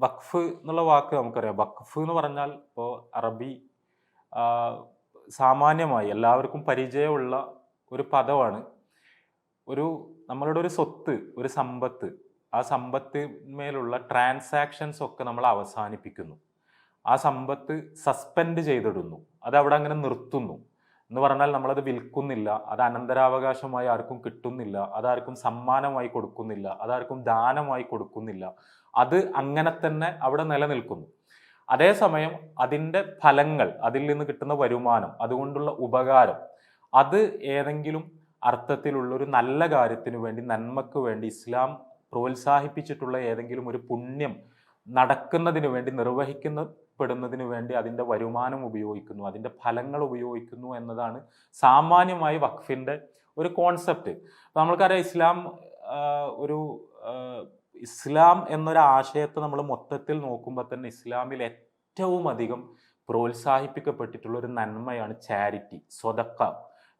വഖഫ് എന്നുള്ള വാക്ക് നമുക്കറിയാം. വഖഫ് എന്ന് പറഞ്ഞാൽ ഇപ്പോൾ അറബി സാമാന്യമായി എല്ലാവർക്കും പരിചയമുള്ള ഒരു പദമാണ്. ഒരു നമ്മളുടെ ഒരു സ്വത്ത് ഒരു സമ്പത്ത് ആ സമ്പത്തിന്മേലുള്ള ട്രാൻസാക്ഷൻസ് ഒക്കെ നമ്മൾ അവസാനിപ്പിക്കുന്നു. ആ സമ്പത്ത് സസ്പെൻഡ് ചെയ്തിടുന്നു. അത് അവിടെ അങ്ങനെ നിർത്തുന്നു. എന്ന് പറഞ്ഞാൽ നമ്മളത് വിൽക്കുന്നില്ല. അത് അനന്തരാവകാശമായി ആർക്കും കിട്ടുന്നില്ല. അതാർക്കും സമ്മാനമായി കൊടുക്കുന്നില്ല. അതാർക്കും ദാനമായി കൊടുക്കുന്നില്ല. അത് അങ്ങനെ തന്നെ അവിടെ നിലനിൽക്കുന്നു. അതേസമയം അതിന്റെ ഫലങ്ങൾ അതിൽ നിന്ന് കിട്ടുന്ന വരുമാനം അതുകൊണ്ടുള്ള ഉപകാരം അത് ഏതെങ്കിലും അർത്ഥത്തിലുള്ള ഒരു നല്ല കാര്യത്തിന് വേണ്ടി നന്മക്ക് വേണ്ടി ഇസ്ലാം പ്രോത്സാഹിപ്പിച്ചിട്ടുള്ള ഏതെങ്കിലും ഒരു പുണ്യം നടക്കുന്നതിന് വേണ്ടി നിർവഹിക്കപ്പെടുന്നതിന് വേണ്ടി അതിന്റെ വരുമാനം ഉപയോഗിക്കുന്നു അതിന്റെ ഫലങ്ങൾ ഉപയോഗിക്കുന്നു എന്നതാണ് സാമാന്യമായി വഖഫിന്റെ ഒരു കോൺസെപ്റ്റ്. അപ്പോൾ നമ്മൾക്കറിയാം ഇസ്ലാം ഒരു ഇസ്ലാം എന്നൊരു ആശയത്തെ നമ്മൾ മൊത്തത്തിൽ നോക്കുമ്പോൾ തന്നെ ഇസ്ലാമിൽ ഏറ്റവും അധികം പ്രോത്സാഹിപ്പിക്കപ്പെട്ടിട്ടുള്ള ഒരു നന്മയാണ് ചാരിറ്റി സ്വതക്ക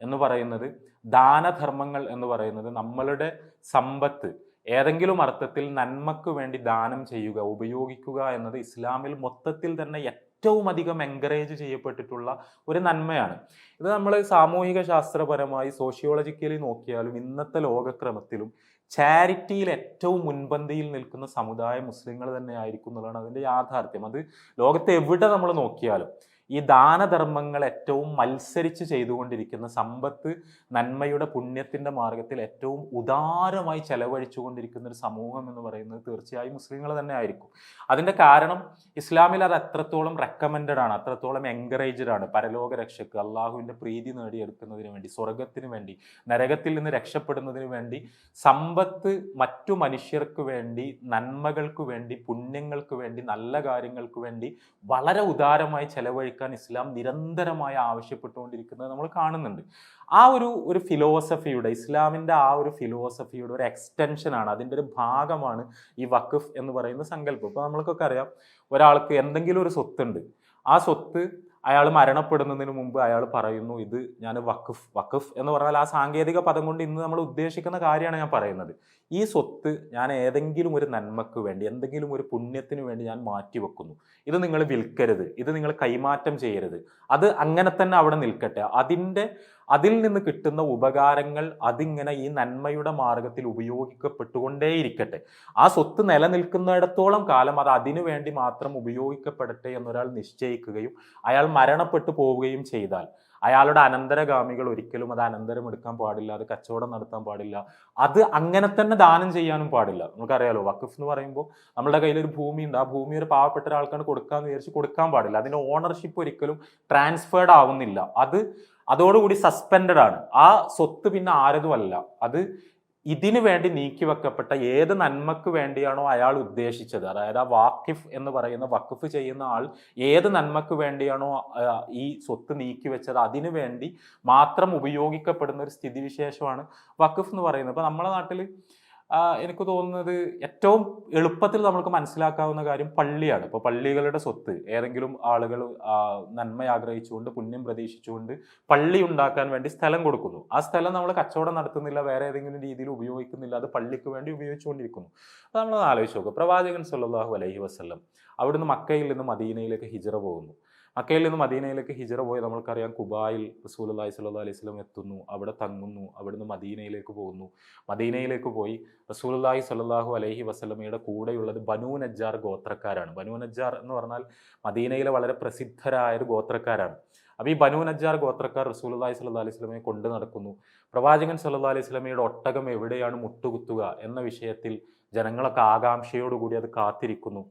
എന്ന് പറയുന്നത്. ദാനധർമ്മങ്ങൾ എന്ന് പറയുന്നത് നമ്മളുടെ സമ്പത്ത് ഏതെങ്കിലും അർത്ഥത്തിൽ നന്മക്ക് വേണ്ടി ദാനം ചെയ്യുക ഉപയോഗിക്കുക എന്നത് ഇസ്ലാമിൽ മൊത്തത്തിൽ തന്നെ ഏറ്റവും അധികം എൻകറേജ് ചെയ്യപ്പെട്ടിട്ടുള്ള ഒരു നന്മയാണ്. ഇത് നമ്മൾ സാമൂഹിക ശാസ്ത്രപരമായി സോഷ്യോളജിക്കലി നോക്കിയാലും ഇന്നത്തെ ലോകക്രമത്തിലും ചാരിറ്റിയിൽ ഏറ്റവും മുൻപന്തിയിൽ നിൽക്കുന്ന സമുദായ മുസ്ലിങ്ങൾ തന്നെ ആയിരിക്കും എന്നുള്ളതാണ് അതിന്റെ യാഥാർത്ഥ്യം. അത് ലോകത്തെ എവിടെ നമ്മൾ നോക്കിയാലും ഈ ദാനധർമ്മങ്ങൾ ഏറ്റവും മത്സരിച്ച് ചെയ്തുകൊണ്ടിരിക്കുന്ന സമ്പത്ത് നന്മയുടെ പുണ്യത്തിന്റെ മാർഗത്തിൽ ഏറ്റവും ഉദാരമായി ചെലവഴിച്ചുകൊണ്ടിരിക്കുന്ന ഒരു സമൂഹം എന്ന് പറയുന്നത് തീർച്ചയായും മുസ്ലിങ്ങൾ തന്നെ ആയിരിക്കും. അതിന്റെ കാരണം ഇസ്ലാമിൽ അത് അത്രത്തോളം റെക്കമെൻഡഡ് ആണ് അത്രത്തോളം എൻകറേജ്ഡ് ആണ്. പരലോക രക്ഷക്ക് അള്ളാഹുവിന്റെ പ്രീതി നേടിയെടുക്കുന്നതിന് വേണ്ടി സ്വർഗത്തിന് വേണ്ടി നരകത്തിൽ നിന്ന് രക്ഷപ്പെടുന്നതിന് വേണ്ടി സമ്പത്ത് മറ്റു മനുഷ്യർക്ക് വേണ്ടി നന്മകൾക്ക് വേണ്ടി പുണ്യങ്ങൾക്ക് വേണ്ടി നല്ല കാര്യങ്ങൾക്ക് വേണ്ടി വളരെ ഉദാരമായി ചെലവഴിക്കാൻ ഇസ്ലാം നിരന്തരമായി ആവശ്യപ്പെട്ടുകൊണ്ടിരിക്കുന്നത് നമ്മൾ കാണുന്നുണ്ട്. ആ ഒരു ഒരു ഫിലോസഫിയുടെ ഇസ്ലാമിന്റെ ആ ഒരു ഫിലോസഫിയുടെ ഒരു എക്സ്റ്റൻഷനാണ് അതിന്റെ ഒരു ഭാഗമാണ് ഈ വഖഫ് എന്ന് പറയുന്ന സങ്കല്പം. ഇപ്പോൾ നമ്മൾക്കൊക്കെ അറിയാം ഒരാൾക്ക് എന്തെങ്കിലും ഒരു സ്വത്തുണ്ട്. ആ സ്വത്ത് അയാൾ മരണപ്പെടുന്നതിന് മുമ്പ് അയാൾ പറയുന്നു ഇത് ഞാൻ വഖഫ് വഖഫ് എന്ന് പറഞ്ഞാൽ ആ സാങ്കേതിക പദം കൊണ്ട് ഇന്ന് നമ്മൾ ഉദ്ദേശിക്കുന്ന കാര്യമാണ് ഞാൻ പറയുന്നത്. ഈ സ്വത്ത് ഞാൻ ഏതെങ്കിലും ഒരു നന്മക്ക് വേണ്ടി എന്തെങ്കിലും ഒരു പുണ്യത്തിന് വേണ്ടി ഞാൻ മാറ്റി വെക്കുന്നു ഇത് നിങ്ങൾ വിൽക്കരുത്. ഇത് നിങ്ങൾ കൈമാറ്റം ചെയ്യരുത്. അത് അങ്ങനെ തന്നെ അവിടെ നിൽക്കട്ടെ. അതിന്റെ അതിൽ നിന്ന് കിട്ടുന്ന ഉപകാരങ്ങൾ അതിങ്ങനെ ഈ നന്മയുടെ മാർഗത്തിൽ ഉപയോഗിക്കപ്പെട്ടുകൊണ്ടേയിരിക്കട്ടെ. ആ സ്വത്ത് നിലനിൽക്കുന്നിടത്തോളം കാലം അത് അതിനു വേണ്ടി മാത്രം ഉപയോഗിക്കപ്പെടട്ടെ എന്നൊരാൾ നിശ്ചയിക്കുകയും അയാൾ മരണപ്പെട്ടു പോവുകയും ചെയ്താൽ അയാളുടെ അനന്തരഗാമികൾ ഒരിക്കലും അത് അനന്തരം എടുക്കാൻ പാടില്ല അത് കച്ചവടം നടത്താൻ പാടില്ല അത് അങ്ങനെ തന്നെ ദാനം ചെയ്യാനും പാടില്ല. നമുക്കറിയാലോ വഖഫ് എന്ന് പറയുമ്പോൾ നമ്മുടെ കയ്യിൽ ഒരു ഭൂമി ഉണ്ട്. ആ ഭൂമി ഒരു പാവപ്പെട്ട ഒരാൾക്കാണ് കൊടുക്കാന്ന് വിചാരിച്ച് കൊടുക്കാൻ പാടില്ല. അതിന്റെ ഓണർഷിപ്പ് ഒരിക്കലും ട്രാൻസ്ഫേർഡ് ആവുന്നില്ല. അത് അതോടുകൂടി സസ്പെൻഡഡ് ആണ്. ആ സ്വത്ത് പിന്നെ ആരതുമല്ല. അത് ഇതിനു വേണ്ടി നീക്കി വെക്കപ്പെട്ട ഏത് നന്മക്ക് വേണ്ടിയാണോ അയാൾ ഉദ്ദേശിച്ചത്. അതായത് ആ വാക്കിഫ് എന്ന് പറയുന്ന വഖഫ് ചെയ്യുന്ന ആൾ ഏത് നന്മക്ക് വേണ്ടിയാണോ ഈ സ്വത്ത് നീക്കി വെച്ചത് അതിനു വേണ്ടി മാത്രം ഉപയോഗിക്കപ്പെടുന്ന ഒരു സ്ഥിതിവിശേഷമാണ് വഖഫ് എന്ന് പറയുന്നത്. ഇപ്പം നമ്മുടെ നാട്ടിൽ എനിക്ക് തോന്നുന്നത് ഏറ്റവും എളുപ്പത്തിൽ നമ്മൾക്ക് മനസ്സിലാക്കാവുന്ന കാര്യം പള്ളിയാണ്. ഇപ്പോൾ പള്ളികളുടെ സ്വത്ത് ഏതെങ്കിലും ആളുകൾ നന്മ ആഗ്രഹിച്ചുകൊണ്ട് പുണ്യം പ്രതീക്ഷിച്ചുകൊണ്ട് പള്ളി ഉണ്ടാക്കാൻ വേണ്ടി സ്ഥലം കൊടുക്കുന്നു. ആ സ്ഥലം നമ്മൾ കച്ചവടം നടത്തുന്നില്ല വേറെ ഏതെങ്കിലും രീതിയിൽ ഉപയോഗിക്കുന്നില്ല അത് പള്ളിക്ക് വേണ്ടി ഉപയോഗിച്ചുകൊണ്ടിരിക്കുന്നു. അത് നമ്മൾ ആലോചിച്ച് നോക്കുക പ്രവാചകൻ സല്ലല്ലാഹു അലൈഹി വസല്ലം അവിടുന്ന് മക്കയിൽ നിന്ന് മദീനയിലേക്ക് ഹിജറ പോകുന്നു. മക്കയിൽ നിന്ന് മദീനയിലേക്ക് ഹിജറ പോയി. നമ്മൾക്കറിയാം കുബായിൽ അള്ളഹി സ്വല്ലല്ലാഹു അലൈഹി സ്വലം എത്തുന്നു അവിടെ തങ്ങുന്നു അവിടുന്ന് മദീനയിലേക്ക് പോകുന്നു. മദീനയിലേക്ക് പോയി റസൂൽ അള്ളഹി സ്വല്ലല്ലാഹു അലൈഹി വസ്ലമയുടെ കൂടെയുള്ളത് ബനു നജ്ജാർ ഗോത്രക്കാരാണ്. ബനു നജ്ജാർ എന്ന് പറഞ്ഞാൽ മദീനയിലെ വളരെ പ്രസിദ്ധരായ ഒരു ഗോത്രക്കാരാണ്. അപ്പോൾ ഈ ബനു നജ്ജാർ ഗോത്രക്കാർ അള്ളഹി സ്വല്ലല്ലാഹു അലൈഹി സ്വലമയെ കൊണ്ട് നടക്കുന്നു. പ്രവാചകൻ സല്ലാ അലൈഹി സ്വലമയുടെ ഒട്ടകം എവിടെയാണ് മുട്ടുകുത്തുക എന്ന വിഷയത്തിൽ ജനങ്ങളൊക്കെ ആകാംക്ഷയോടുകൂടി അത് കാത്തിരിക്കുന്നു.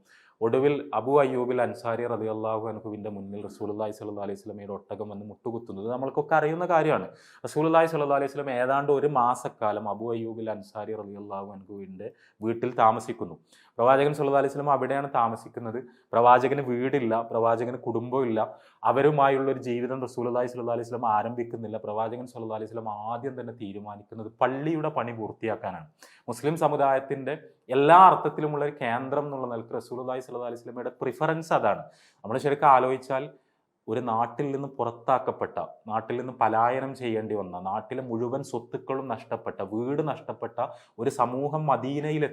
ഒടുവിൽ അബു അയ്യൂബിൽ അൻസാരി റതി അള്ളാഹു അൻഹുവിന്റെ മുന്നിൽ റസൂലുല്ലാഹി സല്ലാ അലൈഹി സ്വലമയുടെ ഒട്ടകം വന്ന് മുട്ടുകുത്തുന്നത് നമ്മൾക്കൊക്കെ അറിയുന്ന കാര്യമാണ്. റസൂലുല്ലാഹി സല്ലാ അലൈഹി സ്വലം ഏതാണ്ട് ഒരു മാസക്കാലം അബു അയ്യൂബിൽ അൻസാരി റതി അള്ളാഹു അൻഹുവിന്റെ വീട്ടിൽ താമസിക്കുന്നു. പ്രവാചകൻ സല്ലാ അലൈഹി സ്വലം അവിടെയാണ് താമസിക്കുന്നത്. പ്രവാചകന് വീടില്ല പ്രവാചകന് കുടുംബമില്ല അവരുമായുള്ള ഒരു ജീവിതം റസൂലി സ്വല്ലല്ലാഹു അലൈഹി സ്വലം ആരംഭിക്കുന്നില്ല. പ്രവാചകൻ സല്ലല്ലാഹു അലൈഹി സ്വലം ആദ്യം തന്നെ തീരുമാനിക്കുന്നത് പള്ളിയുടെ പണി പൂർത്തിയാക്കാനാണ്. മുസ്ലിം സമുദായത്തിന്റെ എല്ലാ അർത്ഥത്തിലുമുള്ള ഒരു കേന്ദ്രം എന്നുള്ള നിലയ്ക്ക് റസൂലി സ്വല്ലല്ലാഹു അലൈഹി സ്വലമയുടെ പ്രിഫറൻസ് അതാണ്. നമ്മൾ ശരിക്കും ആലോചിച്ചാൽ ഒരു നാട്ടിൽ നിന്ന് പുറത്താക്കപ്പെട്ട നാട്ടിൽ നിന്ന് പലായനം ചെയ്യേണ്ടി വന്ന നാട്ടിലെ മുഴുവൻ സ്വത്തുക്കളും നഷ്ടപ്പെട്ട വീട് നഷ്ടപ്പെട്ട ഒരു സമൂഹം മദീനയിൽ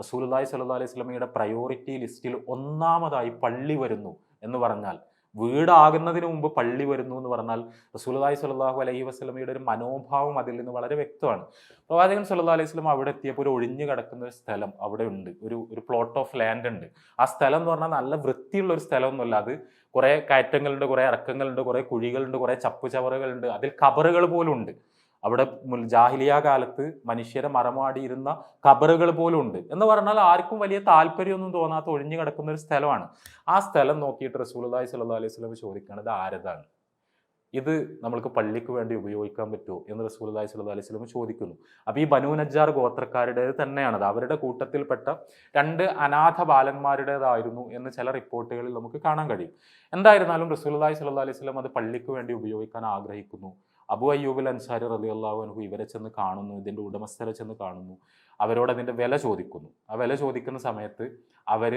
റസൂലുള്ളാഹി സ്വല്ലല്ലാഹി അലൈഹി സ്വലമയുടെ പ്രയോറിറ്റി ലിസ്റ്റിൽ ഒന്നാമതായി പള്ളി വരുന്നു എന്ന് പറഞ്ഞാൽ വീടാകുന്നതിന് മുമ്പ് പള്ളി വരുന്നു എന്ന് പറഞ്ഞാൽ റസൂലുള്ളാഹി സ്വല്ലല്ലാഹു അലൈഹി വസല്ലമയുടെ ഒരു മനോഭാവം അതിൽ നിന്ന് വളരെ വ്യക്തമാണ്. പ്രവാചകൻ സല്ലാ അലൈഹി സ്വലം അവിടെ എത്തിയപ്പോൾ ഒരു ഒഴിഞ്ഞു കിടക്കുന്ന ഒരു സ്ഥലം അവിടെ ഉണ്ട്. ഒരു ഒരു പ്ലോട്ട് ഓഫ് ലാൻഡ് ഉണ്ട്. ആ സ്ഥലം എന്ന് പറഞ്ഞാൽ നല്ല വൃത്തിയുള്ള ഒരു സ്ഥലമൊന്നുമല്ല. അത് കുറേ കയറ്റങ്ങളുണ്ട് കുറേ ഇറക്കങ്ങളുണ്ട് കുറേ കുഴികളുണ്ട് കുറേ ചപ്പു ചവറുകളുണ്ട് അതിൽ കബറുകൾ പോലും ഉണ്ട്. അവിടെ ജാഹ്ലിയ കാലത്ത് മനുഷ്യരെ മറമാടിയിരുന്ന കബറുകൾ പോലും ഉണ്ട് എന്ന് പറഞ്ഞാൽ ആർക്കും വലിയ താല്പര്യമൊന്നും തോന്നാത്ത ഒഴിഞ്ഞു കിടക്കുന്ന ഒരു സ്ഥലമാണ്. ആ സ്ഥലം നോക്കിയിട്ട് റസൂലുള്ളാഹി സല്ലാ അലൈഹി സ്വലം ചോദിക്കുകയാണ് ഇത് ആരതാണ്? ഇത് നമ്മൾക്ക് പള്ളിക്ക് വേണ്ടി ഉപയോഗിക്കാൻ പറ്റുമോ? എന്ന് റസൂലുള്ളാഹി സല്ലാ അലൈഹി സ്വലം ചോദിക്കുന്നു. അപ്പോൾ ഈ ബനൂ നജ്ജാർ ഗോത്രക്കാരുടേത് തന്നെയാണത് അവരുടെ കൂട്ടത്തിൽപ്പെട്ട രണ്ട് അനാഥ ബാലന്മാരുടേതായിരുന്നു എന്ന് ചില റിപ്പോർട്ടുകളിൽ നമുക്ക് കാണാൻ കഴിയും. എന്തായിരുന്നാലും റസൂലുള്ളാഹി സല്ലാ അലൈഹി സ്വലം അത് പള്ളിക്ക് വേണ്ടി ഉപയോഗിക്കാൻ ആഗ്രഹിക്കുന്നു. അബു അയ്യൂബൽ അൻസാരി റളിയല്ലാഹു അൻഹു ഇവരെ ചെന്ന് കാണുന്നു ഇതിന്റെ ഉടമസ്ഥരെ ചെന്ന് കാണുന്നു. അവരോട് അതിന്റെ വില ചോദിക്കുന്നു. ആ വില ചോദിക്കുന്ന സമയത്ത് അവർ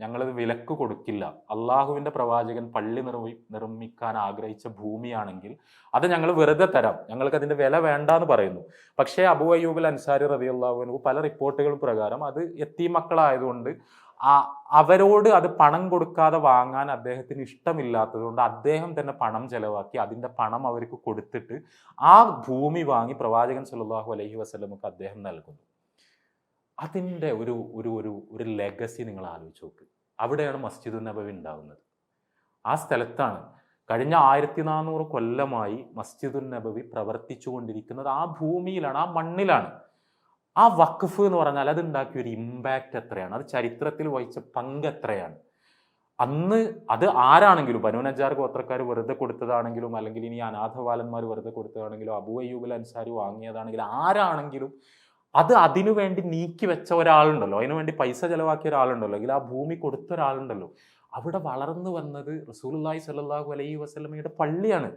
ഞങ്ങളത് വിലക്ക് കൊടുക്കില്ല. അള്ളാഹുവിന്റെ പ്രവാചകൻ പള്ളി നിർമ്മി നിർമ്മിക്കാൻ ആഗ്രഹിച്ച ഭൂമിയാണെങ്കിൽ അത് ഞങ്ങൾ വെറുതെ തരാം. ഞങ്ങൾക്ക് അതിന്റെ വില വേണ്ട എന്ന് പറയുന്നു. പക്ഷേ അബു അയ്യൂബൽ അൻസാരി റളിയല്ലാഹു അൻഹു പല റിപ്പോർട്ടുകൾ പ്രകാരം അത് എത്തി മക്കളായതുകൊണ്ട് ആ അവരോട് അത് പണം കൊടുക്കാതെ വാങ്ങാൻ അദ്ദേഹത്തിന് ഇഷ്ടമില്ലാത്തതുകൊണ്ട് അദ്ദേഹം തന്നെ പണം ചെലവാക്കി അതിന്റെ പണം അവർക്ക് കൊടുത്തിട്ട് ആ ഭൂമി വാങ്ങി പ്രവാചകൻ സല്ലല്ലാഹു അലൈഹി വസല്ലമക്ക് അദ്ദേഹം നൽകുന്നു. അതിന്റെ ഒരു ഒരു ഒരു ഒരു ലെഗസി നിങ്ങൾ ആലോചിച്ച് നോക്ക്. അവിടെയാണ് മസ്ജിദ് നബവി ഉണ്ടാകുന്നത് ആ സ്ഥലത്താണ് കഴിഞ്ഞ ആയിരത്തി നാനൂറ് കൊല്ലമായി മസ്ജിദുൻ നബവി പ്രവർത്തിച്ചു കൊണ്ടിരിക്കുന്നത് ആ ഭൂമിയിലാണ് ആ മണ്ണിലാണ്. ആ വഖഫ് എന്ന് പറഞ്ഞാൽ അത് ഉണ്ടാക്കിയ ഒരു ഇമ്പാക്റ്റ് എത്രയാണ്? അത് ചരിത്രത്തിൽ വഹിച്ച പങ്ക് എത്രയാണ്? അന്ന് അത് ആരാണെങ്കിലും ബനു നജാർ ഗോത്രക്കാർ വെറുതെ കൊടുത്തതാണെങ്കിലും അല്ലെങ്കിൽ ഇനി അനാഥബാലന്മാർ വെറുതെ കൊടുത്തതാണെങ്കിലും അബു അയ്യൂബൽ അൻസാരി വാങ്ങിയതാണെങ്കിലും ആരാണെങ്കിലും അത് അതിനു വേണ്ടി നീക്കി വെച്ച ഒരാളുണ്ടല്ലോ. അതിനു വേണ്ടി പൈസ ചെലവാക്കിയ ഒരാളുണ്ടല്ലോ. അല്ലെങ്കിൽ ആ ഭൂമി കൊടുത്ത ഒരാളുണ്ടല്ലോ. അവിടെ വളർന്നു വന്നത് റസൂലുള്ളാഹി സ്വല്ലല്ലാഹു അലൈഹി വസ്ലമയുടെ പള്ളിയാണ്.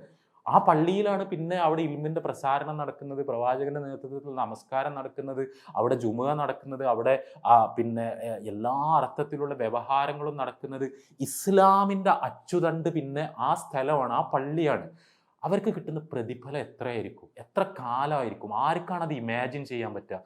ആ പള്ളിയിലാണ് പിന്നെ അവിടെ ഇൽമിന്റെ പ്രസാരണം നടക്കുന്നത് പ്രവാചകന്റെ നേതൃത്വത്തിൽ നമസ്കാരം നടക്കുന്നത് അവിടെ ജുമുഅ നടക്കുന്നത് അവിടെ പിന്നെ എല്ലാ അർത്ഥത്തിലുള്ള വ്യവഹാരങ്ങളും നടക്കുന്നത്. ഇസ്ലാമിന്റെ അച്ചുതണ്ട് പിന്നെ ആ സ്ഥലമാണ് ആ പള്ളിയാണ്. അവർക്ക് കിട്ടുന്ന പ്രതിഫലം എത്രയായിരിക്കും? എത്ര കാലമായിരിക്കും? ആർക്കാണ് അത് ഇമാജിൻ ചെയ്യാൻ പറ്റുക?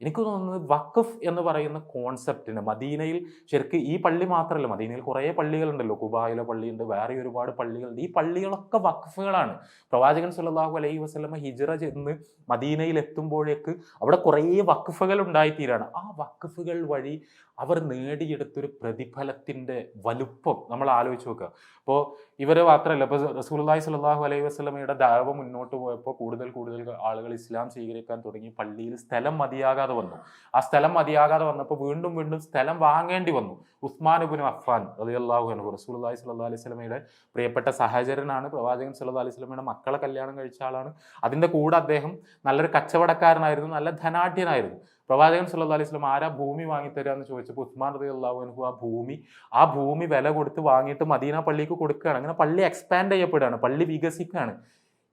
എനിക്ക് തോന്നുന്നത് വഖഫ് എന്ന് പറയുന്ന കോൺസെപ്റ്റിന് മദീനയിൽ ശരിക്കും ഈ പള്ളി മാത്രമല്ല മദീനയിൽ കുറേ പള്ളികളുണ്ടല്ലോ. കുബായിലെ പള്ളിയുണ്ട് വേറെ ഒരുപാട് പള്ളികളുണ്ട്. ഈ പള്ളികളൊക്കെ വഖഫുകളാണ്. പ്രവാചകൻ സല്ലല്ലാഹു അലൈഹി വസ്ലമ ഹിജറ ചെന്ന് മദീനയിൽ എത്തുമ്പോഴേക്ക് അവിടെ കുറേ വഖഫുകൾ ഉണ്ടായിത്തീരാണ്. ആ വഖഫുകൾ വഴി അവർ നേടിയെടുത്തൊരു പ്രതിഫലത്തിന്റെ വലുപ്പം നമ്മൾ ആലോചിച്ച് നോക്കുക. അപ്പോൾ ഇവർ മാത്രമല്ല ഇപ്പോൾ റസൂലുള്ളാഹി സ്വല്ലല്ലാഹു അലൈഹി വസ്ലമയുടെ ദാവ മുന്നോട്ട് പോയപ്പോൾ കൂടുതൽ കൂടുതൽ ആളുകൾ ഇസ്ലാം സ്വീകരിക്കാൻ തുടങ്ങി പള്ളിയിൽ സ്ഥലം മതിയാകാതെ വന്നു. ആ സ്ഥലം മതിയാകാതെ വന്നപ്പോൾ വീണ്ടും വീണ്ടും സ്ഥലം വാങ്ങേണ്ടി വന്നു. ഉസ്മാൻ ഇബ്നു അഫ്ഫാൻ അലി റളിയല്ലാഹു അൻഹു റസൂലുള്ളാഹി സ്വല്ലല്ലാഹു അലൈഹി സ്വലമയുടെ പ്രിയപ്പെട്ട സഹചരനാണ് പ്രവാചകൻ സല്ലാ അലൈഹി സ്വലമയുടെ മക്കളെ കല്യാണം കഴിച്ച ആളാണ്. അതിന്റെ കൂടെ അദ്ദേഹം നല്ലൊരു കച്ചവടക്കാരനായിരുന്നു നല്ല ധനാഢ്യനായിരുന്നു. പ്രവാചകൻ സല്ലല്ലാഹു അലൈഹി സ്വലം ആരാ ഭൂമി വാങ്ങിത്തരാ എന്ന് ചോദിച്ചപ്പോൾ ഉസ്മാൻ റളിയല്ലാഹു അൻഹു ആ ഭൂമി ആ ഭൂമി വില കൊടുത്ത് വാങ്ങിയിട്ട് മദീന പള്ളിക്ക് കൊടുക്കുകയാണ്. അങ്ങനെ പള്ളി എക്സ്പാൻഡ് ചെയ്യപ്പെടുകയാണ് പള്ളി വികസിക്കുകയാണ്.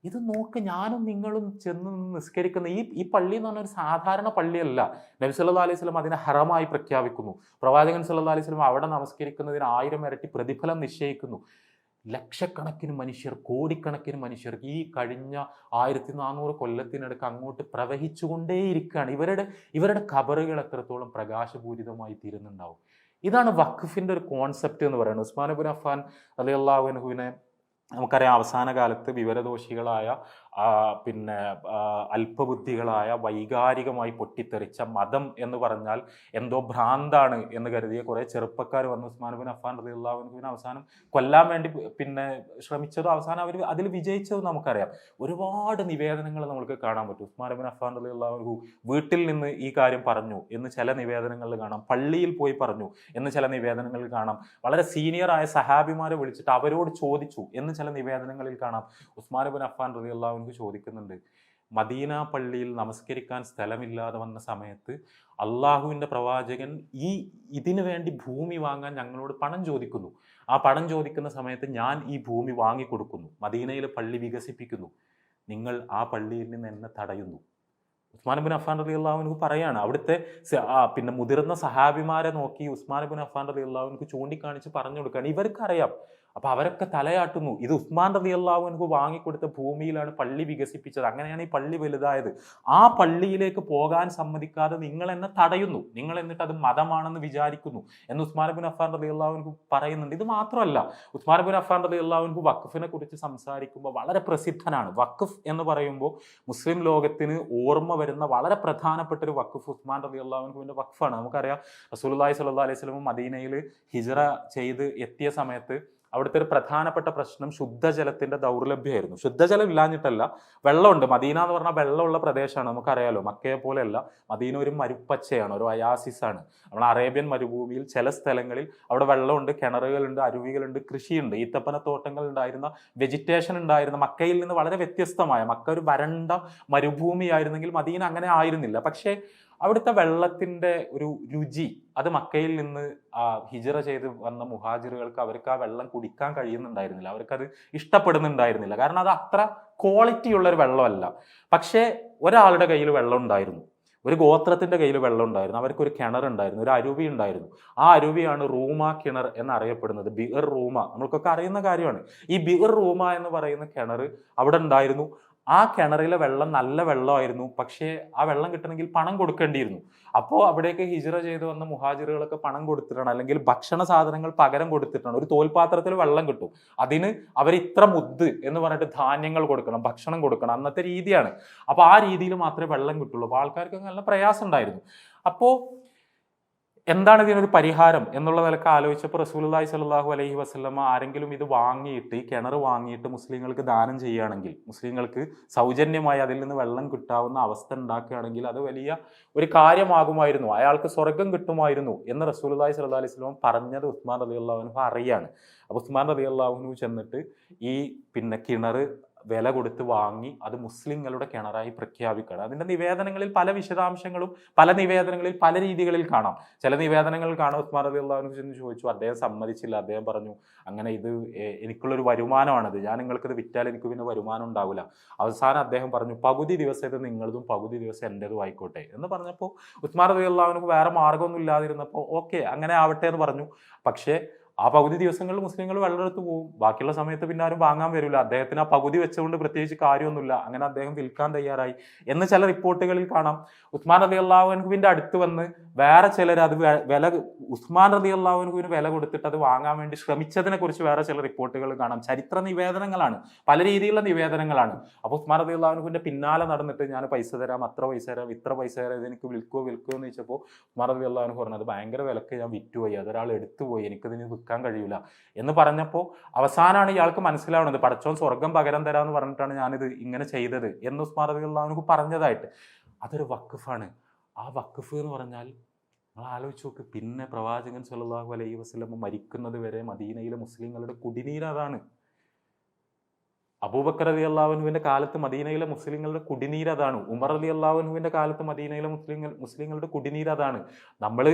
ഇത് നോക്ക് ഞാനും നിങ്ങളും ചെന്ന് നിസ്കരിക്കുന്ന ഈ ഈ പള്ളി എന്ന് പറഞ്ഞ ഒരു സാധാരണ പള്ളിയല്ല. നബി സല്ലല്ലാഹു അലൈഹി സ്വലം അതിനെ ഹറമായി പ്രഖ്യാപിക്കുന്നു. പ്രവാചകൻ സല്ലല്ലാഹു അലൈഹി സ്വലം അവിടെ നമസ്കരിക്കുന്നതിന് ആയിരം ഇരട്ടി പ്രതിഫലം നിശ്ചയിക്കുന്നു. ലക്ഷക്കണക്കിന് മനുഷ്യർ കോടിക്കണക്കിന് മനുഷ്യർ ഈ കഴിഞ്ഞ ആയിരത്തി നാനൂറ് കൊല്ലത്തിനടുക്ക് അങ്ങോട്ട് പ്രവഹിച്ചുകൊണ്ടേയിരിക്കുകയാണ്. ഇവരുടെ ഇവരുടെ ഖബറുകൾ എത്രത്തോളം പ്രകാശപൂരിതമായി തീരുന്നുണ്ടാവും? ഇതാണ് വഖഫിന്റെ ഒരു കോൺസെപ്റ്റ് എന്ന് പറയുന്നത്. ഉസ്മാൻ ബുൻ അഫാൻ അലി അള്ളാഹുവിനെ നമുക്കറിയാം അവസാന കാലത്ത് വിവരദോഷികളായ പിന്നെ അല്പബുദ്ധികളായ വൈകാരികമായി പൊട്ടിത്തെറിച്ച മതം എന്ന് പറഞ്ഞാൽ എന്തോ ഭ്രാന്താണ് എന്ന് കരുതിയ കുറേ ചെറുപ്പക്കാർ വന്ന്. ഉസ്മാൻ ബിൻ അഫാൻ റലി അള്ളാഹുവിന് അവസാനം കൊല്ലാൻ വേണ്ടി പിന്നെ ശ്രമിച്ചതും അവസാനം അവർ അതിൽ വിജയിച്ചതും നമുക്കറിയാം. ഒരുപാട് നിവേദനങ്ങൾ നമുക്ക് കാണാൻ പറ്റും. ഉസ്മാൻ ബിൻ അഫാൻ റലി വീട്ടിൽ നിന്ന് ഈ കാര്യം പറഞ്ഞു എന്ന് ചില നിവേദനങ്ങളിൽ കാണാം. പള്ളിയിൽ പോയി പറഞ്ഞു എന്ന് ചില നിവേദനങ്ങളിൽ കാണാം. വളരെ സീനിയറായ സഹാബിമാരെ വിളിച്ചിട്ട് അവരോട് ചോദിച്ചു എന്ന് ചില നിവേദനങ്ങളിൽ കാണാം. ഉസ്മാൻ ബിൻ അഫാൻ റലി അള്ളാഹുവിന് ചോദിക്കുന്നുണ്ട്. മദീന പള്ളിയിൽ നമസ്കരിക്കാൻ സ്ഥലമില്ലാതെ വന്ന സമയത്ത് അള്ളാഹുവിന്റെ പ്രവാചകൻ ഈ ഇതിനു വേണ്ടി ഭൂമി വാങ്ങാൻ ഞങ്ങളോട് പണം ചോദിക്കുന്നു. ആ പണം ചോദിക്കുന്ന സമയത്ത് ഞാൻ ഈ ഭൂമി വാങ്ങിക്കൊടുക്കുന്നു. മദീനയിൽ പള്ളി വികസിപ്പിക്കുന്നു. നിങ്ങൾ ആ പള്ളിയിൽ നിന്ന് എന്നെ തടയുന്നു. ഉസ്മാൻ ബിൻ അഫാൻ അലി അള്ളാഹുനു പറയാണ്. അവിടുത്തെ പിന്നെ മുതിർന്ന സഹാബിമാരെ നോക്കി ഉസ്മാൻ ബിൻ അഫാൻ അലി അള്ളാഹുനു ചൂണ്ടിക്കാണിച്ച് പറഞ്ഞു കൊടുക്കുകയാണ്. ഇവർക്കറിയാം അപ്പൊ അവരൊക്കെ തലയാട്ടുന്നു. ഇത് ഉസ്മാൻ റതി എനിക്ക് വാങ്ങിക്കൊടുത്ത ഭൂമിയിലാണ് പള്ളി വികസിപ്പിച്ചത്. അങ്ങനെയാണ് ഈ പള്ളി വലുതായത്. ആ പള്ളിയിലേക്ക് പോകാൻ സമ്മതിക്കാതെ നിങ്ങൾ എന്നെ തടയുന്നു. നിങ്ങൾ എന്നിട്ട് അത് മതമാണെന്ന് വിചാരിക്കുന്നു എന്ന് ഉസ്മാൻ ബിൻ അഫാൻ റതി എനിക്ക് പറയുന്നുണ്ട്. ഇത് മാത്രമല്ല ഉസ്മാൻ ബിൻ അഫാൻ റതി എനിക്ക് വഖഫിനെ കുറിച്ച് സംസാരിക്കുമ്പോൾ വളരെ പ്രസിദ്ധനാണ്. വഖഫ് എന്ന് പറയുമ്പോൾ മുസ്ലിം ലോകത്തിന് ഓർമ്മ വരുന്ന വളരെ പ്രധാനപ്പെട്ട ഒരു വഖഫ് ഉസ്മാൻ റതി അള്ളാഹുവിന്റെ വഖഫാണ്. നമുക്കറിയാം റസൂലുള്ളാഹി സ്വല്ലല്ലാഹി അലൈഹി വസല്ലം മദീനയിൽ ഹിജറ ചെയ്ത് എത്തിയ സമയത്ത് അവിടുത്തെ ഒരു പ്രധാനപ്പെട്ട പ്രശ്നം ശുദ്ധജലത്തിന്റെ ദൗർലഭ്യമായിരുന്നു. ശുദ്ധജലം ഇല്ലാഞ്ഞിട്ടല്ല വെള്ളമുണ്ട്. മദീന എന്ന് പറഞ്ഞാൽ വെള്ളമുള്ള പ്രദേശമാണ് നമുക്കറിയാലോ. മക്കയെ പോലെയല്ല. മദീന ഒരു മരുപ്പച്ചയാണ് ഒരു അയാസിസ് ആണ്. നമ്മൾ അറേബ്യൻ മരുഭൂമിയിൽ ചില സ്ഥലങ്ങളിൽ അവിടെ വെള്ളമുണ്ട് കിണറുകളുണ്ട് അരുവികളുണ്ട് കൃഷിയുണ്ട്. ഈത്തപ്പന തോട്ടങ്ങൾ ഉണ്ടായിരുന്ന വെജിറ്റേഷൻ ഉണ്ടായിരുന്ന മക്കയിൽ നിന്ന് വളരെ വ്യത്യസ്തമായ മക്ക ഒരു വരണ്ട മരുഭൂമിയായിരുന്നെങ്കിൽ മദീന അങ്ങനെ ആയിരുന്നില്ല. പക്ഷേ അവിടുത്തെ വെള്ളത്തിന്റെ ഒരു രുചി അത് മക്കയിൽ നിന്ന് ഹിജറ ചെയ്ത് വന്ന മുഹാജിറുകൾക്ക് അവർക്ക് ആ വെള്ളം കുടിക്കാൻ കഴിയുന്നുണ്ടായിരുന്നില്ല. അവർക്കത് ഇഷ്ടപ്പെടുന്നുണ്ടായിരുന്നില്ല. കാരണം അത് അത്ര ക്വാളിറ്റി ഉള്ള ഒരു വെള്ളമല്ല. പക്ഷേ ഒരാളുടെ കയ്യിൽ വെള്ളം ഉണ്ടായിരുന്നു. ഒരു ഗോത്രത്തിന്റെ കയ്യിൽ വെള്ളം ഉണ്ടായിരുന്നു. അവർക്ക് ഒരു കിണർ ഉണ്ടായിരുന്നു. ഒരു അരുവി ഉണ്ടായിരുന്നു. ആ അരുവിയാണ് റൂമ കിണർ എന്നറിയപ്പെടുന്നത്. ബിർ റൂമ. നമ്മൾക്കൊക്കെ അറിയുന്ന കാര്യമാണ്. ഈ ബിർ റൂമ എന്ന് പറയുന്ന കിണർ അവിടെ ഉണ്ടായിരുന്നു. ആ കിണറിലെ വെള്ളം നല്ല വെള്ളമായിരുന്നു. പക്ഷേ ആ വെള്ളം കിട്ടണമെങ്കിൽ പണം കൊടുക്കേണ്ടിയിരുന്നു. അപ്പോൾ അവിടെയൊക്കെ ഹിജറ ചെയ്ത് വന്ന മുഹാജിറുകളൊക്കെ പണം കൊടുത്തിട്ടാണ്. അല്ലെങ്കിൽ ഭക്ഷണ സാധനങ്ങൾ പകരം കൊടുത്തിട്ടാണ്. ഒരു തോൽപാത്രത്തിൽ വെള്ളം കിട്ടും. അതിന് അവർ ഇത്ര മുദ്ദ് എന്ന് പറഞ്ഞിട്ട് ധാന്യങ്ങൾ കൊടുക്കണം ഭക്ഷണം കൊടുക്കണം. അന്നത്തെ രീതിയാണ്. അപ്പോൾ ആ രീതിയിൽ മാത്രമേ വെള്ളം കിട്ടുള്ളൂ. അപ്പോൾ ആൾക്കാർക്ക് നല്ല പ്രയാസം ഉണ്ടായിരുന്നു. അപ്പോൾ എന്താണ് ഇതിനൊരു പരിഹാരം എന്നുള്ള നിലയ്ക്ക് ആലോചിച്ചപ്പോൾ റസൂലുള്ളാഹി സ്വല്ലല്ലാഹു അലൈഹി വസ്ലമ ആരെങ്കിലും ഇത് വാങ്ങിയിട്ട് ഈ കിണർ വാങ്ങിയിട്ട് മുസ്ലിങ്ങൾക്ക് ദാനം ചെയ്യുകയാണെങ്കിൽ മുസ്ലിങ്ങൾക്ക് സൗജന്യമായി അതിൽ നിന്ന് വെള്ളം കിട്ടാവുന്ന അവസ്ഥ ഉണ്ടാക്കുകയാണെങ്കിൽ അത് വലിയ ഒരു കാര്യമാകുമായിരുന്നു. അയാൾക്ക് സ്വർഗം കിട്ടുമായിരുന്നു എന്ന് റസൂലുള്ളാഹി സല്ലാ അലൈഹി വസല്ലം പറഞ്ഞത് ഉസ്മാൻ റളിയല്ലാഹു അള്ളാഹുനു അറിയാണ്. അപ്പോൾ ഉസ്മാൻ റളിയല്ലാഹു അള്ളാഹുനു ചെന്നിട്ട് ഈ പിന്നെ കിണർ വില കൊടുത്ത് വാങ്ങി അത് മുസ്ലിങ്ങളുടെ കിണറായി പ്രഖ്യാപിക്കണം അതിന്റെ നിവേദനങ്ങളിൽ പല വിശദാംശങ്ങളും പല നിവേദനങ്ങളിൽ പല രീതികളിൽ കാണാം. ചില നിവേദനങ്ങൾ കാണാം ഉസ്മാൻ അലി അള്ളാഹുവിനെ ചെന്ന് ചോദിച്ചു അദ്ദേഹം സമ്മതിച്ചില്ല അദ്ദേഹം പറഞ്ഞു അങ്ങനെ ഇത് എനിക്കുള്ളൊരു വരുമാനമാണത്. ഞാൻ നിങ്ങൾക്കിത് വിറ്റാൽ എനിക്ക് പിന്നെ വരുമാനം ഉണ്ടാവില്ല. അവസാനം അദ്ദേഹം പറഞ്ഞു പകുതി ദിവസം ഇത് നിങ്ങളതും പകുതി ദിവസം എന്റെതും ആയിക്കോട്ടെ. എന്ന് പറഞ്ഞപ്പോൾ ഉസ്മാൻ അലി അള്ളാഹുവിന് വേറെ മാർഗമൊന്നും ഇല്ലാതിരുന്നപ്പോൾ ഓക്കെ അങ്ങനെ ആവട്ടെ എന്ന് പറഞ്ഞു. പക്ഷേ ആ പകുതി ദിവസങ്ങളിൽ മുസ്ലിങ്ങൾ വെള്ളമെടുത്ത് പോകും ബാക്കിയുള്ള സമയത്ത് പിന്നെ ആരും വാങ്ങാൻ വരില്ല. അദ്ദേഹത്തിന് ആ പകുതി വെച്ചുകൊണ്ട് പ്രത്യേകിച്ച് കാര്യമൊന്നുമില്ല. അങ്ങനെ അദ്ദേഹം വിൽക്കാൻ തയ്യാറായി. എന്ന് ചില റിപ്പോർട്ടുകളിൽ കാണാം. ഉസ്മാൻ അലി അള്ളാഹുവിന്റെ അടുത്ത് വന്ന് വേറെ ചിലർ അത് വില ഉസ്മാൻ റതി അള്ളാഹുവിന് വില കൊടുത്തിട്ട് അത് വാങ്ങാൻ വേണ്ടി ശ്രമിച്ചതിനെ കുറിച്ച് വേറെ ചില റിപ്പോർട്ടുകൾ കാണാം. ചരിത്ര നിവേദനങ്ങളാണ്. പല രീതിയിലുള്ള നിവേദനങ്ങളാണ്. അപ്പോൾ ഉസ്മാൻ റതി അള്ളാഹുവിന്റെ പിന്നാലെ നടന്നിട്ട് ഞാൻ പൈസ തരാം അത്ര പൈസ തരാം ഇത്ര പൈസ തരാം ഇതെനിക്ക് വിൽക്കുമോ വിൽക്കുമോ എന്ന് ചോദിച്ചപ്പോൾ ഉസ്മാൻ റതി അള്ളാഹുവിന് പറഞ്ഞത് ഭയങ്കര വിലക്ക് ഞാൻ വിറ്റുപോയി അതൊരാൾ എടുത്തുപോയി എനിക്കതിന് വിൽക്കാൻ കഴിയില്ല എന്ന് പറഞ്ഞപ്പോൾ അവസാനമാണ് ഇയാൾക്ക് മനസ്സിലാവുന്നത് പടച്ചോൻ സ്വർഗം പകരം തരാമെന്ന് പറഞ്ഞിട്ടാണ് ഞാനിത് ഇങ്ങനെ ചെയ്തത് എന്ന് ഉസ്മാൻ റതി അള്ളാഹുവിന് പറഞ്ഞതായിട്ട്. അതൊരു വഖഫാണ്. ആ വഖഫ് എന്ന് പറഞ്ഞാൽ നിങ്ങൾ ആലോചിച്ച് നോക്ക്. പിന്നെ പ്രവാചകൻ സല്ലല്ലാഹു അലൈഹി വസല്ലം മരിക്കുന്നത് വരെ മദീനയിലെ മുസ്ലിങ്ങളുടെ കുടിനീര് അതാണ്. അബൂബക്കർ അലി അള്ളാഹുവിന്റെ കാലത്ത് മദീനയിലെ മുസ്ലിങ്ങളുടെ കുടിനീര് അതാണ്. ഉമർ അലി അള്ളാഹുവിന്റെ കാലത്ത് മദീനയിലെ മുസ്ലിങ്ങൾ മുസ്ലിങ്ങളുടെ കുടിനീര് അതാണ്. നമ്മൾ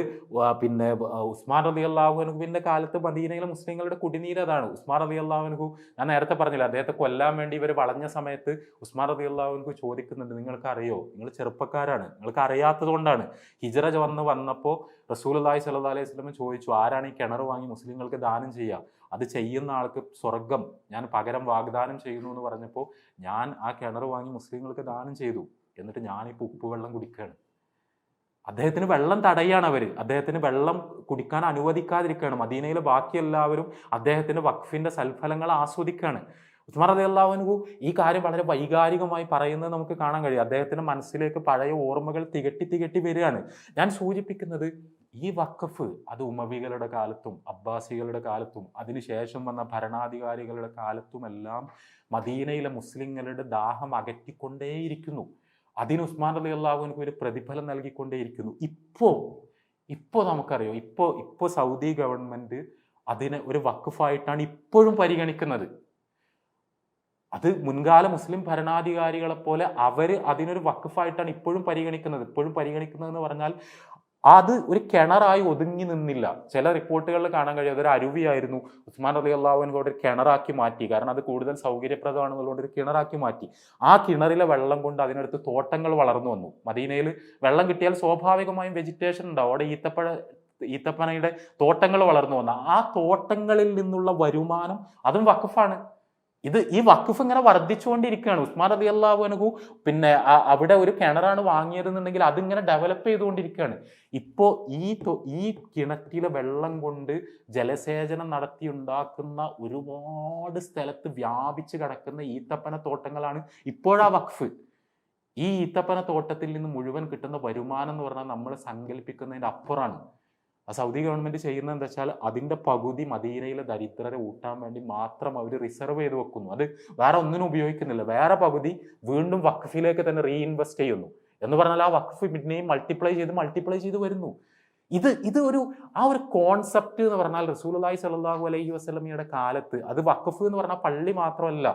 പിന്നെ ഉസ്മാൻ അലി അള്ളാഹുനുവിന്റെ കാലത്ത് മദീനയിലെ മുസ്ലിങ്ങളുടെ കുടിനീര് അതാണ്. ഉസ്മാൻ അലി അള്ളാഹുനുഹു ഞാൻ നേരത്തെ പറഞ്ഞില്ല അദ്ദേഹത്തെ കൊല്ലാൻ വേണ്ടി ഇവർ വളഞ്ഞ സമയത്ത് ഉസ്മാൻ അലി അള്ളാഹുനുഹു ചോദിക്കുന്നുണ്ട് നിങ്ങൾക്ക് അറിയോ നിങ്ങൾ ചെറുപ്പക്കാരാണ്. നിങ്ങൾക്ക് അറിയാത്തത് കൊണ്ടാണ് ഹിജറ വന്ന് വന്നപ്പോൾ റസൂൽ അള്ളാഹി സല്ലാ അലൈഹി സ്വലം ചോദിച്ചു ആരാണ് ഈ കിണർ വാങ്ങി മുസ്ലിങ്ങൾക്ക് ദാനം ചെയ്യുക അത് ചെയ്യുന്ന ആൾക്ക് സ്വർഗം ഞാൻ പകരം വാഗ്ദാനം ചെയ്യുന്നു എന്ന് പറഞ്ഞപ്പോൾ ഞാൻ ആ കിണർ വാങ്ങി മുസ്ലിങ്ങൾക്ക് ദാനം ചെയ്തു. എന്നിട്ട് ഞാനിപ്പോൾ ഉപ്പുവെള്ളം കുടിക്കുകയാണ് അദ്ദേഹത്തിന് വെള്ളം തടയാണ് അവർ അദ്ദേഹത്തിന് വെള്ളം കുടിക്കാൻ അനുവദിക്കാതിരിക്കുകയാണ്. മദീനയിലെ ബാക്കി എല്ലാവരും അദ്ദേഹത്തിന്റെ വഖഫിന്റെ സൽഫലങ്ങൾ ആസ്വദിക്കുകയാണ്. ഉസ്മാൻ റതി അള്ളാഹുനു ഈ കാര്യം വളരെ വൈകാരികമായി പറയുന്നത് നമുക്ക് കാണാൻ കഴിയും. അദ്ദേഹത്തിന്റെ മനസ്സിലേക്ക് പഴയ ഓർമ്മകൾ തികട്ടി തികട്ടി വരികയാണ്. ഞാൻ സൂചിപ്പിക്കുന്നത് ഈ വഖഫ് അത് ഉമവികളുടെ കാലത്തും അബ്ബാസികളുടെ കാലത്തും അതിനുശേഷം വന്ന ഭരണാധികാരികളുടെ കാലത്തുമെല്ലാം മദീനയിലെ മുസ്ലിങ്ങളുടെ ദാഹം അകറ്റിക്കൊണ്ടേയിരിക്കുന്നു. അതിന് ഉസ്മാൻ അലി അള്ളാഹുവിനക്ക് ഒരു പ്രതിഫലം നൽകിക്കൊണ്ടേയിരിക്കുന്നു. ഇപ്പോൾ ഇപ്പോൾ നമുക്കറിയാം? ഇപ്പോൾ ഇപ്പോൾ സൗദി ഗവൺമെന്റ് അതിനെ ഒരു വഖഫായിട്ടാണ് ഇപ്പോഴും പരിഗണിക്കുന്നത്. അത് മുൻകാല മുസ്ലിം ഭരണാധികാരികളെ പോലെ അവർ അതിനൊരു വഖഫായിട്ടാണ് ഇപ്പോഴും പരിഗണിക്കുന്നത്. ഇപ്പോഴും പരിഗണിക്കുന്നതെന്ന് പറഞ്ഞാൽ അത് ഒരു കിണറായി ഒതുങ്ങി നിന്നില്ല. ചില റിപ്പോർട്ടുകളിൽ കാണാൻ കഴിയും അതൊരു അരുവിയായിരുന്നു. ഉസ്മാൻ അലി അള്ളാഹുവിനോട് ഒരു കിണറാക്കി മാറ്റി. കാരണം അത് കൂടുതൽ സൗകര്യപ്രദമാണെന്നുള്ളതുകൊണ്ട് ഒരു കിണറാക്കി മാറ്റി. ആ കിണറിലെ വെള്ളം കൊണ്ട് അതിനടുത്ത് തോട്ടങ്ങൾ വളർന്നു വന്നു. മദീനയിൽ വെള്ളം കിട്ടിയാൽ സ്വാഭാവികമായും വെജിറ്റേഷൻ ഉണ്ടാവും. അവിടെ ഈത്തപ്പഴ ഈത്തപ്പനയുടെ തോട്ടങ്ങൾ വളർന്നു വന്ന. ആ തോട്ടങ്ങളിൽ നിന്നുള്ള വരുമാനം അതും വഖഫാണ്. ഇത് ഈ വഖഫ് ഇങ്ങനെ വർദ്ധിച്ചുകൊണ്ടിരിക്കുകയാണ്. ഉസ്മാൻ അലി അള്ളാഹു അനുഹു പിന്നെ അവിടെ ഒരു കിണറാണ് വാങ്ങിയതെന്നുണ്ടെങ്കിൽ അതിങ്ങനെ ഡെവലപ്പ് ചെയ്തുകൊണ്ടിരിക്കുകയാണ്. ഇപ്പോൾ ഈ ഈ കിണറ്റിലെ വെള്ളം കൊണ്ട് ജലസേചനം നടത്തി ഉണ്ടാക്കുന്ന ഒരുപാട് സ്ഥലത്ത് വ്യാപിച്ച് കിടക്കുന്ന ഈത്തപ്പന തോട്ടങ്ങളാണ് ഇപ്പോഴാ വഖഫ്. ഈ ഈത്തപ്പന തോട്ടത്തിൽ നിന്ന് മുഴുവൻ കിട്ടുന്ന വരുമാനം എന്ന് പറഞ്ഞാൽ നമ്മൾ സങ്കല്പിക്കുന്നതിന്റെ അപ്പുറമാണ്. ആ സൗദി ഗവൺമെന്റ് ചെയ്യുന്നത് എന്താ വെച്ചാൽ അതിന്റെ പകുതി മദീനയിലെ ദരിദ്രരെ ഊട്ടാൻ വേണ്ടി മാത്രം അവർ റിസർവ് ചെയ്ത് വെക്കുന്നു. അത് വേറെ ഒന്നിനും ഉപയോഗിക്കുന്നില്ല. വേറെ പകുതി വീണ്ടും വഖഫിലേക്ക് തന്നെ റീഇൻവെസ്റ്റ് ചെയ്യുന്നു. എന്ന് പറഞ്ഞാൽ ആ വഖഫ് പിന്നെയും മൾട്ടിപ്ലൈ ചെയ്ത് മൾട്ടിപ്ലൈ ചെയ്ത് വരുന്നു. ഇത് ഇത് ഒരു ആ ഒരു കോൺസെപ്റ്റ് എന്ന് പറഞ്ഞാൽ റസൂലി സലാഹു അലൈഹി വസ്ലമിയുടെ കാലത്ത് അത് വഖഫ് എന്ന് പറഞ്ഞാൽ പള്ളി മാത്രമല്ല.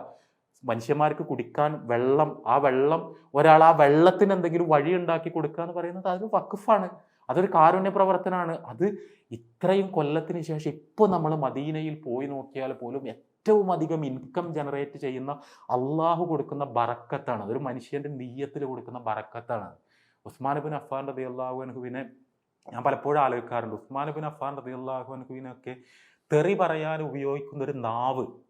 മനുഷ്യന്മാർക്ക് കുടിക്കാൻ വെള്ളം ആ വെള്ളം ഒരാൾ ആ വെള്ളത്തിന് എന്തെങ്കിലും വഴി ഉണ്ടാക്കി കൊടുക്കുക എന്ന് പറയുന്നത് അതൊരു വഖഫാണ്. അതൊരു കാരുണ്യ പ്രവർത്തനമാണ് അത് ഇത്രയും കൊല്ലത്തിന് ശേഷം ഇപ്പോൾ നമ്മൾ മദീനയിൽ പോയി നോക്കിയാൽ പോലും ഏറ്റവും അധികം ഇൻകം ജനറേറ്റ് ചെയ്യുന്ന അള്ളാഹു കൊടുക്കുന്ന ബറക്കത്താണ്. അതൊരു മനുഷ്യന്റെ നീയത്തിൽ കൊടുക്കുന്ന ബറക്കത്താണ്. ഉസ്മാൻ ബിൻ അഫാൻ റതി അനഹുവിനെ ഞാൻ പലപ്പോഴും ആലോചിക്കാറുണ്ട്. ഉസ്മാൻ ബിൻ അഫാൻ റതി അള്ളാഹു ഒക്കെ തെറി പറയാൻ ഉപയോഗിക്കുന്ന ഒരു നാവ്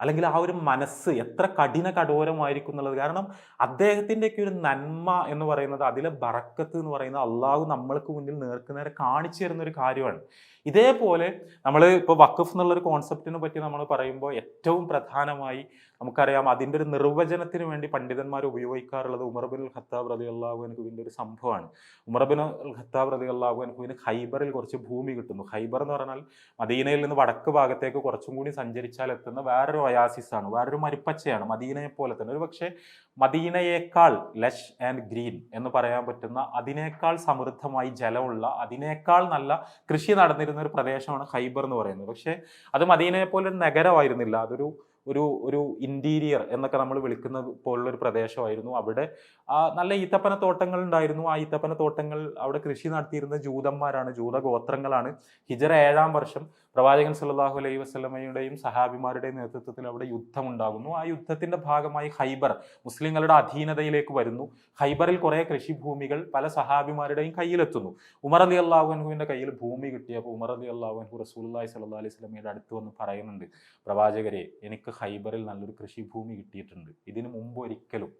അല്ലെങ്കിൽ ആ ഒരു മനസ്സ് എത്ര കഠിന കഠോരമായിരിക്കും എന്നുള്ളത്. കാരണം അദ്ദേഹത്തിന്റെയൊക്കെ ഒരു നന്മ എന്ന് പറയുന്നത് അതിലെ ബറക്കത്ത് എന്ന് പറയുന്നത് അള്ളാഹു നമ്മൾക്ക് മുന്നിൽ നേർക്കുന്നവരെ കാണിച്ചു തരുന്ന ഒരു കാര്യമാണ്. ഇതേപോലെ നമ്മൾ ഇപ്പോൾ വഖഫ് എന്നുള്ളൊരു കോൺസെപ്റ്റിനെ പറ്റി നമ്മൾ പറയുമ്പോൾ ഏറ്റവും പ്രധാനമായി നമുക്കറിയാം അതിന്റെ ഒരു നിർവചനത്തിന് വേണ്ടി പണ്ഡിതന്മാർ ഉപയോഗിക്കാറുള്ളത് ഉമർബിൻ ഖത്താബ് റതി അള്ളാഹു അനുഹുവിന്റെ ഒരു സംഭവമാണ്. ഉമർബിൻ ഖത്താബ് റതി അള്ളാഹു ഹൈബറിൽ കുറച്ച് ഭൂമി കിട്ടുന്നു. ഖൈബർ എന്ന് പറഞ്ഞാൽ മദീനയിൽ നിന്ന് വടക്ക് ഭാഗത്തേക്ക് കുറച്ചും കൂടി സഞ്ചരിച്ചാൽ എത്തുന്ന വേറൊരു ഒയാസിസാണ് വേറൊരു മരുപ്പച്ചയാണ് മദീനയെ പോലെ തന്നെ. ഒരു പക്ഷേ മദീനയേക്കാൾ ലഷ് ആൻഡ് ഗ്രീൻ എന്ന് പറയാൻ പറ്റുന്ന അതിനേക്കാൾ സമൃദ്ധമായി ജലമുള്ള അതിനേക്കാൾ നല്ല കൃഷി നടന്നിരുന്ന ഒരു പ്രദേശമാണ് ഖൈബർ എന്ന് പറയുന്നത്. പക്ഷേ അത് മദീനയെ പോലെ ഒരു നഗരമായിരുന്നില്ല. അതൊരു ഒരു ഒരു ഇന്റീരിയർ എന്നൊക്കെ നമ്മൾ വിളിക്കുന്ന പോലുള്ള ഒരു പ്രദേശമായിരുന്നു. അവിടെ നല്ല ഈത്തപ്പന തോട്ടങ്ങൾ ഉണ്ടായിരുന്നു ആ ഈത്തപ്പന തോട്ടങ്ങൾ അവിടെ കൃഷി നടത്തിയിരുന്ന ജൂതന്മാരാണ് ജൂത ഗോത്രങ്ങളാണ് ഹിജറ ഏഴാം വർഷം. പ്രവാചകൻ സല്ലാഹു അലൈഹി വസ്ലമയുടെയും സഹാബിമാരുടെയും നേതൃത്വത്തിൽ അവിടെ യുദ്ധം ഉണ്ടാകുന്നു ആ യുദ്ധത്തിന്റെ ഭാഗമായി ഹൈബർ മുസ്ലിങ്ങളുടെ അധീനതയിലേക്ക് വരുന്നു. ഹൈബറിൽ കുറെ കൃഷിഭൂമികൾ പല സഹാബിമാരുടെയും കയ്യിലെത്തുന്നു. ഉമർ അലി അള്ളാഹുഹുവിന്റെ കയ്യിൽ ഭൂമി കിട്ടിയപ്പോൾ ഉമർ അലി അള്ളാഹുഹു റസൂല്ലായി സല്ലാ അലൈഹി സ്വലമയുടെ അടുത്ത് വന്ന് പറയുന്നുണ്ട് പ്രവാചകരെ എനിക്ക് ഹൈബറിൽ നല്ലൊരു കൃഷിഭൂമി കിട്ടിയിട്ടുണ്ട്. ഇതിനു മുമ്പ് ഒരിക്കലും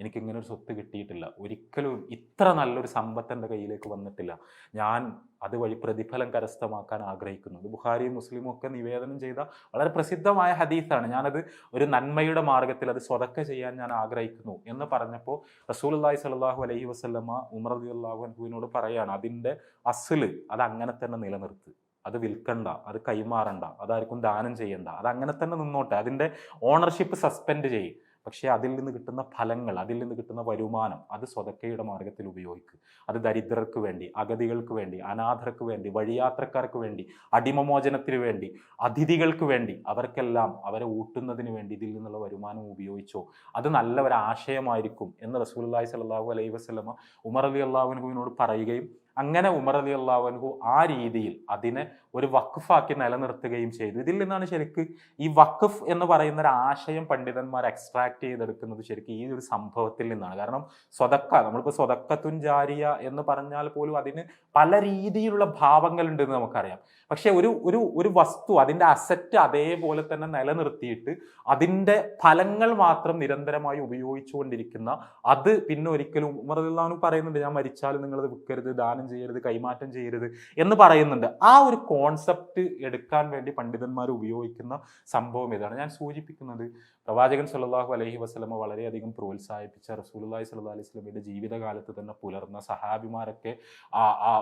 എനിക്ക് ഇങ്ങനെ ഒരു സ്വത്ത് കിട്ടിയിട്ടില്ല. ഒരിക്കലും ഇത്ര നല്ലൊരു സമ്പത്ത് എന്റെ കയ്യിലേക്ക് വന്നിട്ടില്ല. ഞാൻ അതുവഴി പ്രതിഫലം കരസ്ഥമാക്കാൻ ആഗ്രഹിക്കുന്നു. അത് ബുഖാരിയും മുസ്ലിമും ഒക്കെ നിവേദനം ചെയ്ത വളരെ പ്രസിദ്ധമായ ഹദീസാണ്. ഞാനത് ഒരു നന്മയുടെ മാർഗത്തിൽ അത് സ്വതക്ക ചെയ്യാൻ ഞാൻ ആഗ്രഹിക്കുന്നു എന്ന് പറഞ്ഞപ്പോൾ റസൂൽ അള്ളാഹി സ്വല്ലല്ലാഹു അലൈഹി വസല്ലമ ഉമർ അലി അള്ളാഹു അൻഹുവിനോട് പറയാണ് അതിന്റെ അസിൽ അത് അങ്ങനെ തന്നെ നിലനിർത്ത്. അത് വിൽക്കണ്ട അത് കൈമാറണ്ട അതാർക്കും ദാനം ചെയ്യണ്ട അത് അങ്ങനെ തന്നെ നിന്നോട്ടെ. അതിന്റെ ഓണർഷിപ്പ് സസ്പെൻഡ് ചെയ്യും. പക്ഷേ അതിൽ നിന്ന് കിട്ടുന്ന ഫലങ്ങൾ അതിൽ നിന്ന് കിട്ടുന്ന വരുമാനം അത് സ്വതക്കയുടെ മാർഗത്തിൽ ഉപയോഗിക്കുക അത് ദരിദ്രർക്ക് വേണ്ടി അഗതികൾക്ക് വേണ്ടി അനാഥർക്ക് വേണ്ടി വഴിയാത്രക്കാർക്ക് വേണ്ടി അടിമമോചനത്തിന് വേണ്ടി അതിഥികൾക്ക് വേണ്ടി അവർക്കെല്ലാം അവരെ ഊട്ടുന്നതിന് വേണ്ടി ഇതിൽ നിന്നുള്ള വരുമാനം ഉപയോഗിച്ചോ. അത് നല്ല ഒരു ആശയമായിരിക്കും എന്ന് റസൂലുള്ളാഹി സ്വല്ലല്ലാഹു അലൈഹി വസ്ലമ ഉമർ അലി അള്ളാഹുനുവിനോട് പറയുകയും അങ്ങനെ ഉമർ അലി അള്ളാഹുനുഹു ആ രീതിയിൽ അതിനെ ഒരു വഖഫാക്കി നിലനിർത്തുകയും ചെയ്തു. ഇതിൽ നിന്നാണ് ശരിക്ക് ഈ വഖഫ് എന്ന് പറയുന്ന ഒരു ആശയം പണ്ഡിതന്മാർ എക്സ്ട്രാക്ട് ചെയ്തെടുക്കുന്നത് ശരിക്കും ഈ ഒരു സംഭവത്തിൽ നിന്നാണ്. കാരണം സ്വതക്ക നമ്മളിപ്പോൾ സ്വതക്കത്തുൻ ജാരിയ എന്ന് പറഞ്ഞാൽ പോലും അതിന് പല രീതിയിലുള്ള ഭാവങ്ങളുണ്ട് എന്ന് നമുക്കറിയാം. പക്ഷേ ഒരു ഒരു ഒരു വസ്തു അതിന്റെ അസറ്റ് അതേപോലെ തന്നെ നിലനിർത്തിയിട്ട് അതിന്റെ ഫലങ്ങൾ മാത്രം നിരന്തരമായി ഉപയോഗിച്ചുകൊണ്ടിരിക്കുന്ന അത് പിന്നെ ഒരിക്കലും ഉമർദാനും പറയുന്നുണ്ട് ഞാൻ മരിച്ചാലും നിങ്ങളത് വിൽക്കരുത് ദാനം ചെയ്യരുത് കൈമാറ്റം ചെയ്യരുത് എന്ന് പറയുന്നുണ്ട്. ആ ഒരു കോൺസെപ്റ്റ് എടുക്കാൻ വേണ്ടി പണ്ഡിതന്മാർ ഉപയോഗിക്കുന്ന സംഭവം ഇതാണ് ഞാൻ സൂചിപ്പിക്കുന്നത് പ്രവാചകൻ സല്ലല്ലാഹു അലഹി വസ്ലമ വളരെയധികം പ്രോത്സാഹിപ്പിച്ച റസൂലുള്ളാഹി സല്ലാ അലൈഹി വസല്ലമയുടെ ജീവിതകാലത്ത് തന്നെ പുലർന്ന സഹാബിമാരൊക്കെ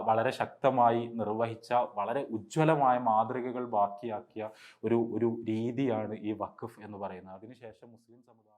വളരെ ശക്തമായി നിർവഹിച്ച വളരെ ഉജ്ജ്വലമായ മാതൃകകൾ ബാക്കിയാക്കിയ ഒരു ഒരു രീതിയാണ് ഈ വഖഫ് എന്ന് പറയുന്നത്. അതിനുശേഷം മുസ്ലിം സമുദായം